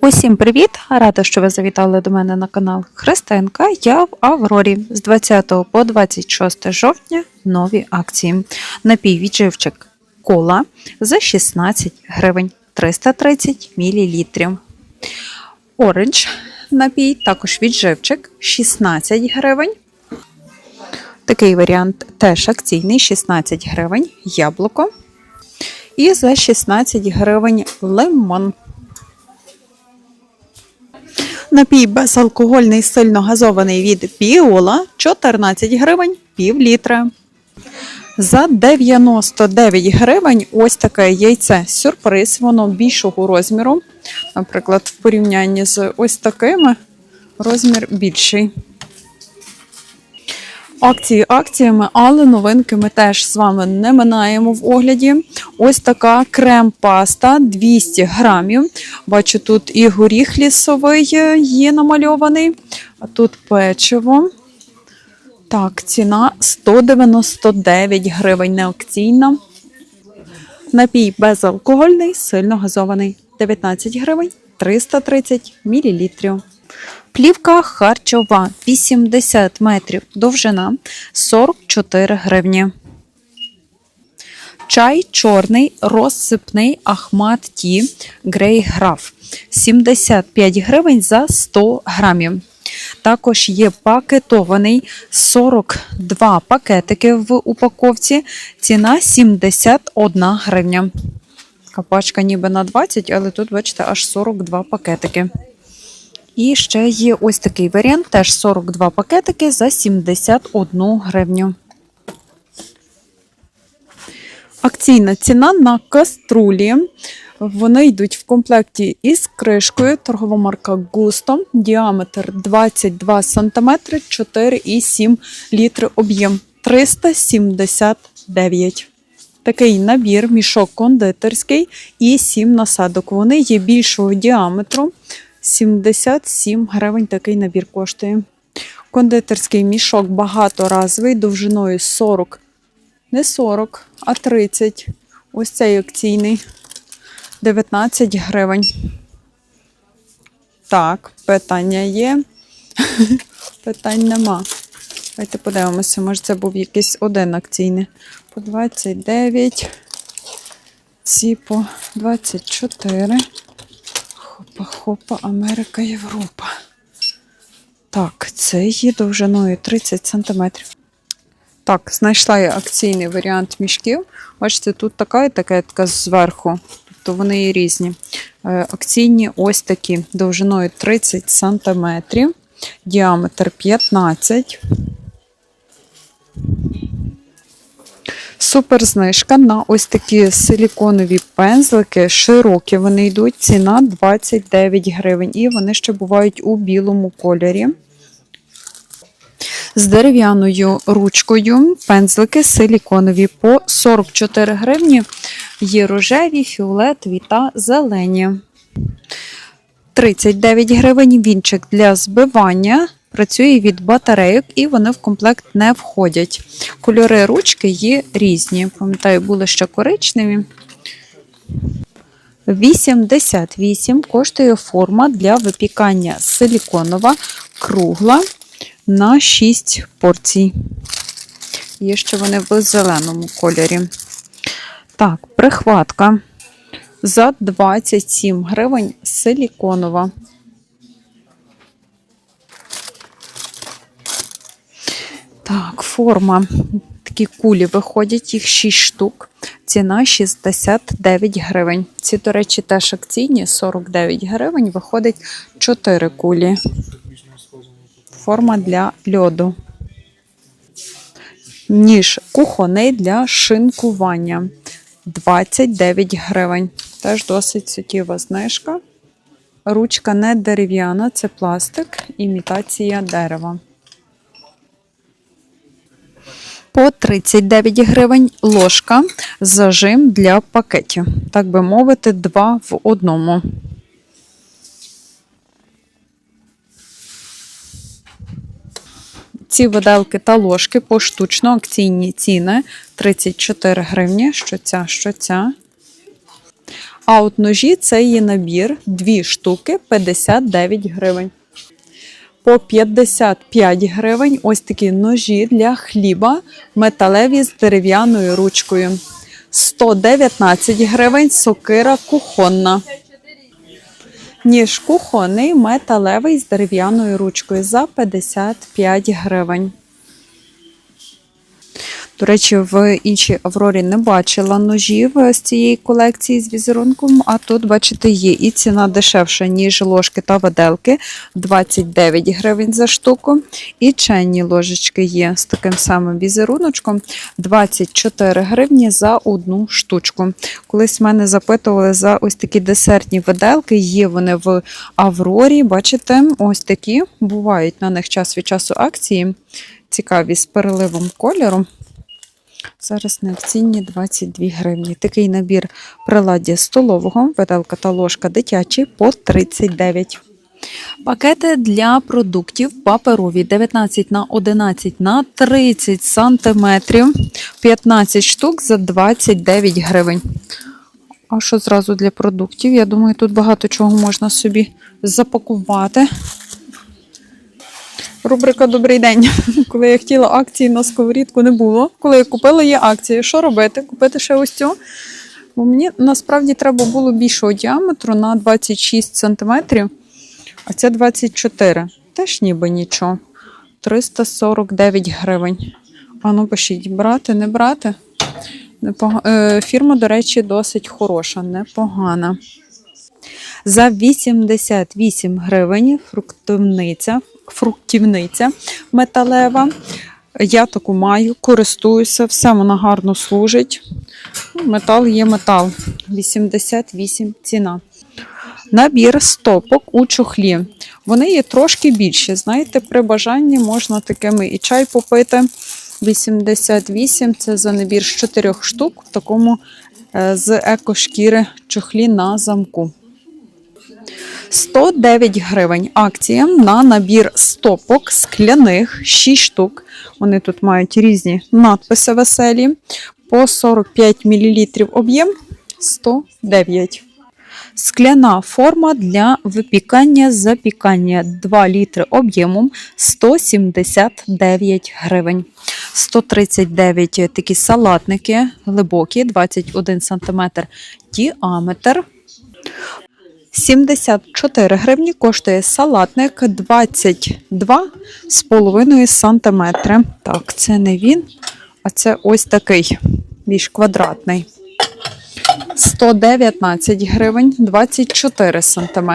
Усім привіт! Рада, що ви завітали до мене на канал Христинка. Я в Аврорі з 20 по 26 жовтня нові акції. Напій відживчик кола за 16 гривень 330 мл. Оранж напій, також відживчик 16 гривень. Такий варіант теж акційний 16 гривень, яблуко. І за 16 гривень лимон. Напій безалкогольний сильно газований від Піола 14 гривень пів літра. За 99 гривень ось таке яйце сюрприз, воно більшого розміру. Наприклад, в порівнянні з ось такими розмір більший. Акції акціями, але новинки ми теж з вами не минаємо в огляді. Ось така крем-паста 200 грамів. Бачу, тут і горіх лісовий є намальований, а тут печиво. Так, ціна 199 гривень не акційна. Напій безалкогольний, сильно газований 19 гривень 330 мл. Плівка харчова 80 метрів довжина 44 гривні. Чай чорний розсипний Ахмат Ті Грей Граф 75 гривень за 100 грамів. Також є пакетований 42 пакетики в упаковці. Ціна 71 гривня. Така пачка ніби на 20, але тут, бачите, аж 42 пакетики. І ще є ось такий варіант, теж 42 пакетики за 71 гривню. Акційна ціна на каструлі. Вони йдуть в комплекті із кришкою. Торгова марка Густо. Діаметр 22 см, 4,7 літри об'єм 379. Такий набір, мішок кондитерський і 7 насадок. Вони є більшого діаметру. 77 гривень такий набір коштує. Кондитерський мішок багаторазовий, довжиною 40, не 40, а 30. Ось цей акційний 19 гривень. Так, питання є. Питань нема. Давайте подивимося, може це був якийсь один акційний. По 29, ці по 24. Хопа-хопа, Америка, Європа. Так, це є довжиною 30 см. Так, знайшла я акційний варіант мішків. Бачите, тут така і така, зверху. Тобто вони є різні. Е, Акційні ось такі довжиною 30 см, діаметр 15 Супер знижка на ось такі силіконові пензлики, широкі вони йдуть, ціна 29 гривень. І вони ще бувають у білому кольорі. З дерев'яною ручкою пензлики силіконові по 44 гривні. Є рожеві, фіолетові та зелені. 39 гривень вінчик для збивання. Працює від батарейок і вони в комплект не входять. Кольори ручки є різні. Пам'ятаю, були ще коричневі. 88 коштує форма для випікання силіконова, кругла на 6 порцій. Є ще вони в зеленому кольорі. Так, прихватка за 27 гривень силіконова. Так, форма. Такі кулі виходять, їх 6 штук. Ціна 69 гривень. Ці, до речі, теж акційні 49 гривень. Виходить 4 кулі. Форма для льоду. Ніж кухонний для шинкування. 29 гривень. Теж досить суттєва знижка. Ручка не дерев'яна, це пластик, імітація дерева. По 39 гривень ложка зажим для пакетів. Так би мовити, два в одному. Ці виделки та ложки поштучно акційні ціни 34 гривні. Що ця, що ця. А от ножі це є набір, дві штуки 59 гривень. По 55 гривень ось такі ножі для хліба, металеві з дерев'яною ручкою. 119 гривень сокира кухонна. Ніж кухонний металевий з дерев'яною ручкою за 55 гривень. До речі, в іншій Аврорі не бачила ножів з цієї колекції з візерунком, а тут, бачите, є і ціна дешевша, ніж ложки та виделки 29 гривень за штуку. І чайні ложечки є з таким самим візеруночком 24 гривні за одну штучку. Колись мене запитували за ось такі десертні виделки. Є вони в Аврорі. Бачите, ось такі бувають на них час від часу акції. Цікаві з переливом кольору. Зараз на акційні 22 гривні. Такий набір приладдя столового, виделка та ложка дитячі по 39. Пакети для продуктів паперові 19 на 11 на 30 сантиметрів, 15 штук за 29 гривень. А що зразу для продуктів? Я думаю, тут багато чого можна собі запакувати. Рубрика Добрий день. Коли я хотіла акції на сковорідку, не було. Коли я купила, є акції. Що робити? Купити ще ось цю. Бо мені насправді треба було більшого діаметру на 26 см, а це 24 Теж ніби нічого. 349 гривень. А ну пишіть, брати, не брати. Е, фірма, до речі, досить хороша, непогана. За 88 гривень фруктівниця, фруктівниця металева. Я таку маю, користуюся, все вона гарно служить. Ну, Метал є метал. 88 ціна. Набір стопок у чохлі. Вони є трошки більші. Знаєте, при бажанні можна такими і чай попити. 88 це за набір з 4 штук в такому е, з екошкіри чохлі на замку. 109 гривень акція на набір стопок скляних 6 штук. Вони тут мають різні надписи веселі. По 45 мл об'єм 109. Скляна форма для випікання запікання 2 літри об'ємом 179 гривень. 139 такі салатники глибокі, 21 см діаметр. 74 гривні коштує салатник 22,5 см. Так, це не він, а це ось такий, більш квадратний. 119 гривень 24 см.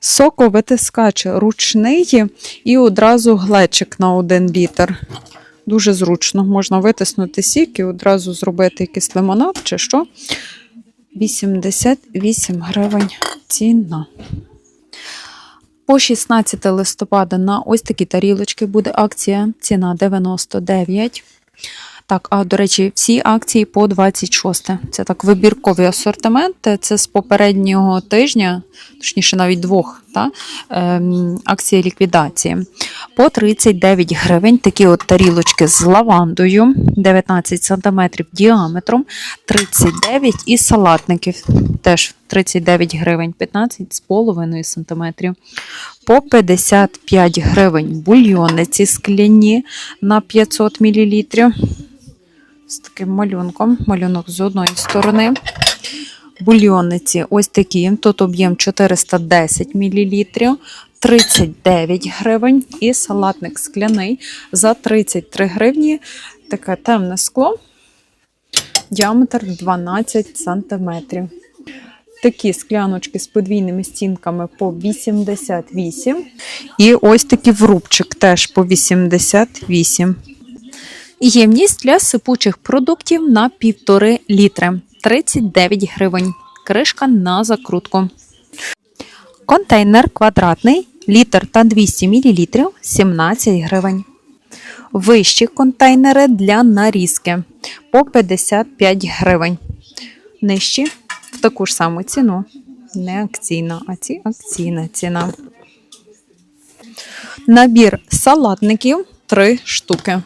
Соковитискач ручний і одразу глечик на 1 літр. Дуже зручно. Можна витиснути сік і одразу зробити якийсь лимонад чи що. 88 гривень ціна. По 16 листопада на ось такі тарілочки буде акція. Ціна 99. Так, а до речі, всі акції по 26. Це так вибірковий асортимент. Це з попереднього тижня, точніше, навіть двох та, ем, акції ліквідації. По 39 гривень такі от тарілочки з лавандою, 19 см діаметром, 39 і салатників теж 39 гривень, 15,5 см. По 55 гривень бульйонниці скляні на 500 мл. З таким малюнком, малюнок з одної сторони. Бульйонниці ось такі. Тут об'єм 410 мл, 39 гривень. І салатник скляний за 33 гривні. Таке темне скло, діаметр 12 см. Такі скляночки з подвійними стінками по 88. І ось такий врубчик теж по 88. Ємність для сипучих продуктів на 1,5 літри 39 гривень. Кришка на закрутку. Контейнер квадратний, літр та 200 мл 17 гривень. Вищі контейнери для нарізки по 55 гривень. Нижчі в таку ж саму ціну. Не акційна, а ці акційна ціна. Набір салатників 3 штуки.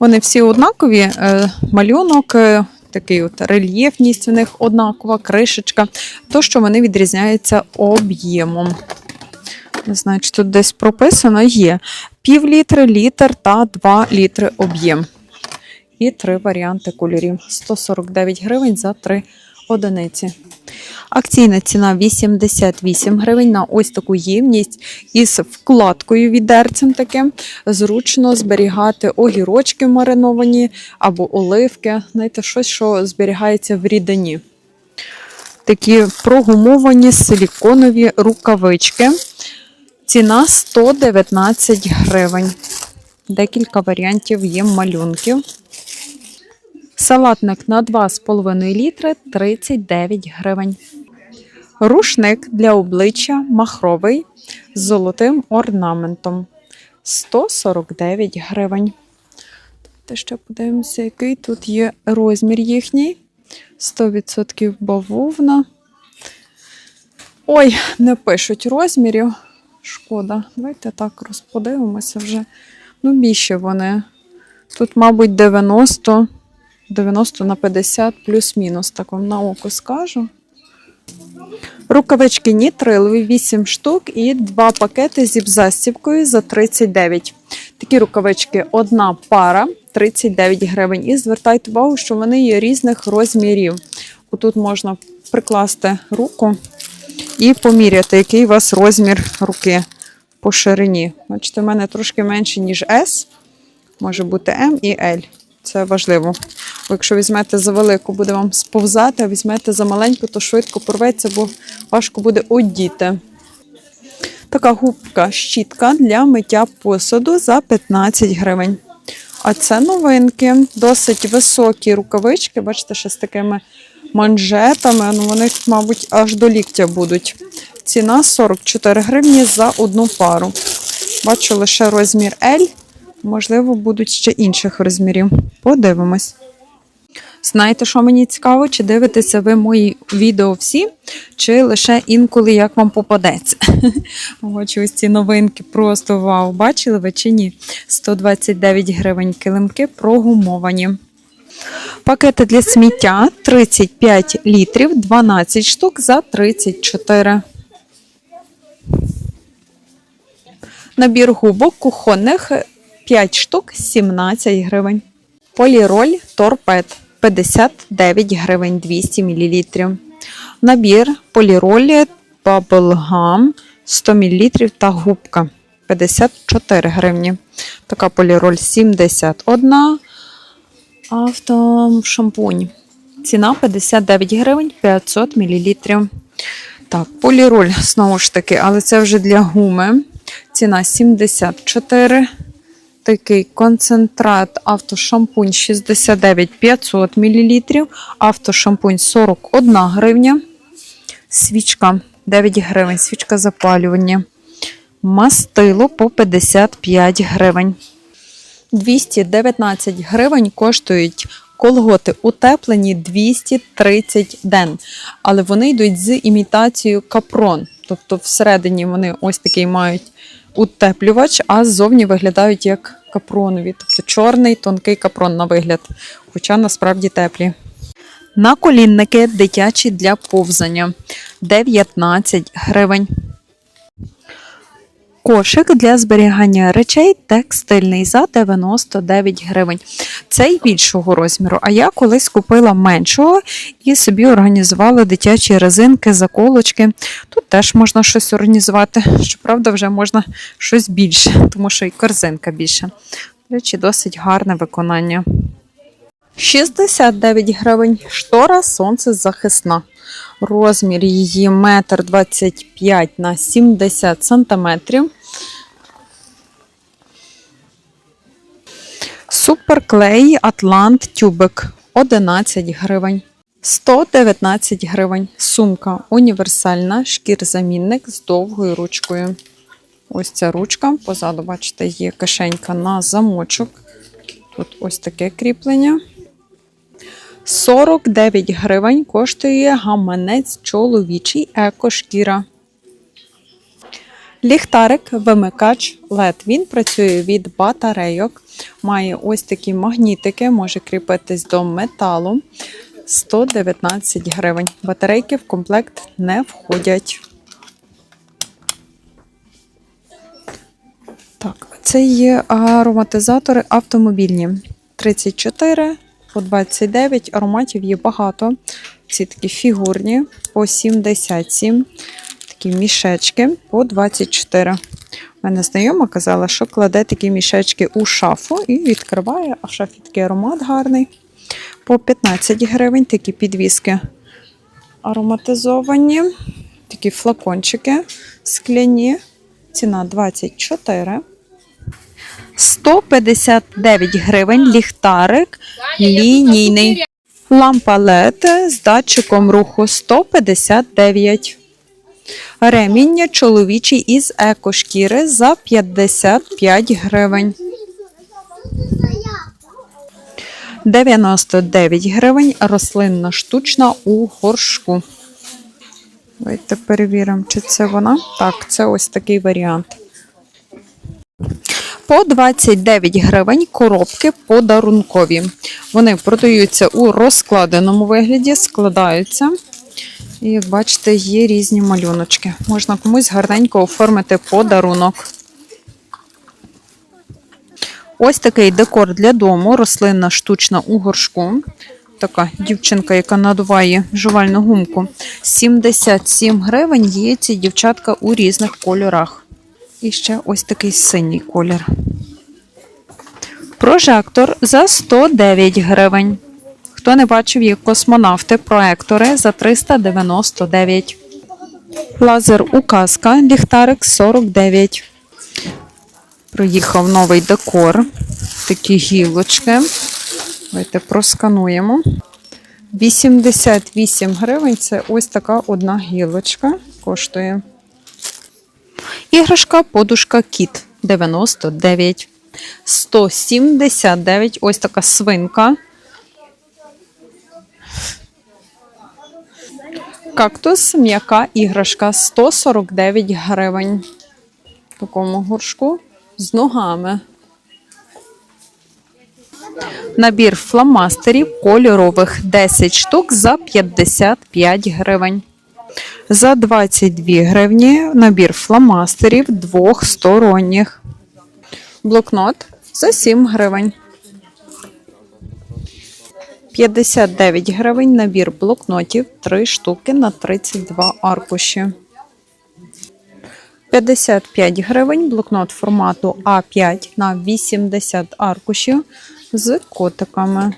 Вони всі однакові. е, Малюнок, е, такий от рельєфність в них однакова, кришечка. То, що вони відрізняються об'ємом. Не знаю, чи тут десь прописано є. Пів літри, літр та 2 літри об'єм. І три варіанти кольорів. 149 гривень за 3 одиниці. Акційна ціна 88 гривень на ось таку ємність із вкладкою відерцем таким. Зручно зберігати огірочки мариновані або оливки. Знаєте, щось, що зберігається в рідині. Такі прогумовані силіконові рукавички. Ціна 119 гривень. Декілька варіантів є малюнків. Салатник на 2,5 літри 39 гривень. Рушник для обличчя махровий з золотим орнаментом 149 гривень. Ще подивимося, який тут є розмір їхній. 100% бавовна. Ой, не пишуть розмірів. Шкода. Давайте так розподивимося вже. Ну, більше вони. Тут, мабуть, 90, 90 на 50 плюс-мінус, так вам на око скажу. Рукавички нітрилові 8 штук і два пакети зі застібкою за 39. Такі рукавички одна пара 39 гривень. І звертайте увагу, що вони є різних розмірів. Тут можна прикласти руку і поміряти, який у вас розмір руки по ширині. Бачите, в мене трошки менше, ніж S. Може бути М і L. Це важливо. Бо якщо візьмете за велику, буде вам сповзати, а візьмете за маленьку, то швидко порветься, бо важко буде одіти. Така губка щітка для миття посуду за 15 гривень. А це новинки, досить високі рукавички, бачите, ще з такими манжетами. Ну, вони, мабуть, аж до ліктя будуть. Ціна 44 гривні за одну пару. Бачу лише розмір L. Можливо, будуть ще інших розмірів. Подивимось. Знаєте, що мені цікаво? Чи дивитеся ви мої відео всі, чи лише інколи як вам попадеться? Бачу, ось ці новинки просто вау. Бачили ви чи ні? 129 гривень килимки прогумовані. Пакети для сміття 35 літрів, 12 штук за 34. Набір губок кухонних 5 штук 17 гривень. Поліроль торпед 59 гривень 200 мл. Набір поліролі баблгам 100 мл та губка 54 гривні. Така поліроль 71. Автошампунь. Ціна 59 гривень 500 мл. Так, поліроль, знову ж таки, але це вже для гуми. Ціна 74. Такий концентрат автошампунь 69 500 мл. Автошампунь 41 гривня. Свічка 9 гривень. Свічка запалювання. Мастило по 55 гривень. 219 гривень коштують колготи утеплені 230 ден. Але вони йдуть з імітацією капрон. Тобто всередині вони ось такий мають утеплювач, а ззовні виглядають як капронові. Тобто чорний тонкий капрон на вигляд, хоча насправді теплі. Наколінники дитячі для повзання 19 гривень. Кошик для зберігання речей текстильний за 99 гривень. Цей більшого розміру. А я колись купила меншого і собі організувала дитячі резинки, заколочки. Тут теж можна щось організувати. Щоправда, вже можна щось більше, тому що і корзинка більша. До речі, досить гарне виконання. 69 гривень. Штора сонцезахисна. Розмір її 1,25 м на 70 сантиметрів. Суперклей Атлант тюбик 11 гривень. 119 гривень. Сумка універсальна, шкірзамінник з довгою ручкою. Ось ця ручка. Позаду, бачите, є кишенька на замочок. Тут ось таке кріплення. 49 гривень коштує гаманець чоловічий екошкіра. Ліхтарик, вимикач LED. Він працює від батарейок, має ось такі магнітики, може кріпитись до металу. 119 гривень. Батарейки в комплект не входять. Так, це є ароматизатори автомобільні. 34 по 29. Ароматів є багато. Ці такі фігурні по 77. Такі мішечки по 24. У мене знайома казала, що кладе такі мішечки у шафу і відкриває, а в шафі такий аромат гарний. По 15 гривень такі підвіски ароматизовані. Такі флакончики скляні. Ціна 24. 159 гривень ліхтарик лінійний. Лампа LED з датчиком руху 159. Реміння чоловічий із екошкіри за 55 гривень. 99 гривень рослинна штучна у горшку. Давайте перевіримо, чи це вона. Так, це ось такий варіант. По 29 гривень коробки подарункові. Вони продаються у розкладеному вигляді, складаються. І, як бачите, є різні малюночки. Можна комусь гарненько оформити подарунок. Ось такий декор для дому, рослинна штучна у горшку. Така дівчинка, яка надуває жувальну гумку. 77 гривень є ці дівчатка у різних кольорах. І ще ось такий синій колір. Прожектор за 109 гривень. Хто не бачив, є космонавти, проектори за 399. Лазер указка, ліхтарик 49. Приїхав новий декор. Такі гілочки. Давайте проскануємо. 88 гривень це ось така одна гілочка. Коштує. Іграшка подушка кіт 99. 179. Ось така свинка. Кактус, м'яка іграшка 149 гривень. В такому горшку з ногами. Набір фломастерів кольорових 10 штук за 55 гривень. За 22 гривні набір фломастерів двохсторонніх. Блокнот за 7 гривень. 59 гривень набір блокнотів 3 штуки на 32 аркуші. 55 гривень блокнот формату А5 на 80 аркушів з котиками.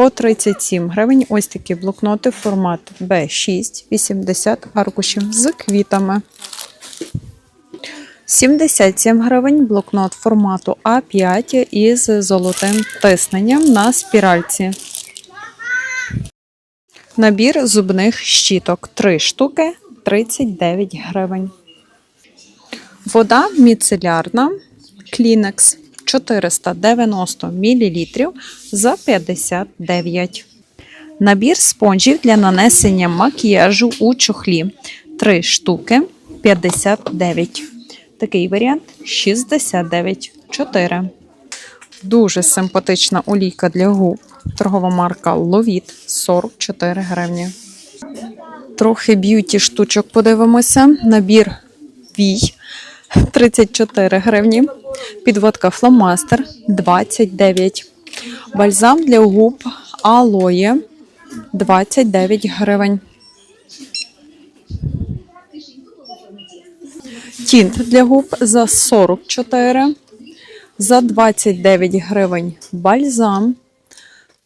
По 37 гривень ось такі блокноти формат B6, 80 аркушів з квітами. 77 гривень блокнот формату А5 із золотим тисненням на спіральці. Набір зубних щіток 3 штуки 39 гривень. Вода міцелярна Kleenex 490 мл за 59. Набір спонжів для нанесення макіяжу у чохлі 3 штуки 59. Такий варіант 69 4. Дуже симпатична олійка для губ. Торгова марка Ловіт 44 гривні. Трохи б'юті штучок подивимося. Набір Вій 34 гривні. Підводка фломастер 29. Бальзам для губ Алоє 29 гривень. Тінт для губ за 44. За 29 гривень бальзам.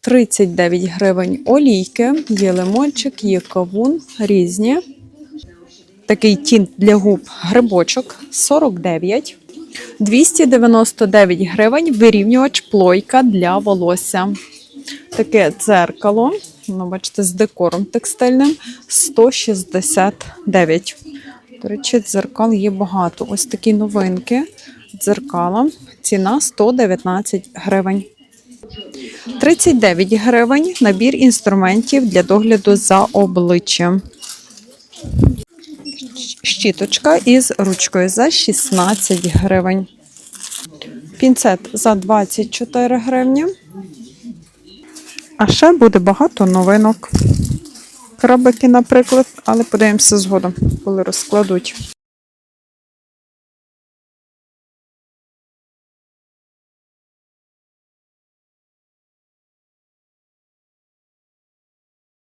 39 гривень олійки, є лимончик, є кавун, різні. Такий тінт для губ грибочок 49. 299 гривень вирівнювач плойка для волосся. Таке дзеркало, ну, бачите, з декором текстильним 169. До речі, дзеркал є багато. Ось такі новинки. Дзеркала. Ціна 119 гривень. 39 гривень набір інструментів для догляду за обличчям. Щіточка із ручкою за 16 гривень. Пінцет за 24 гривні. А ще буде багато новинок. Крабики, наприклад, але подивимося згодом, коли розкладуть.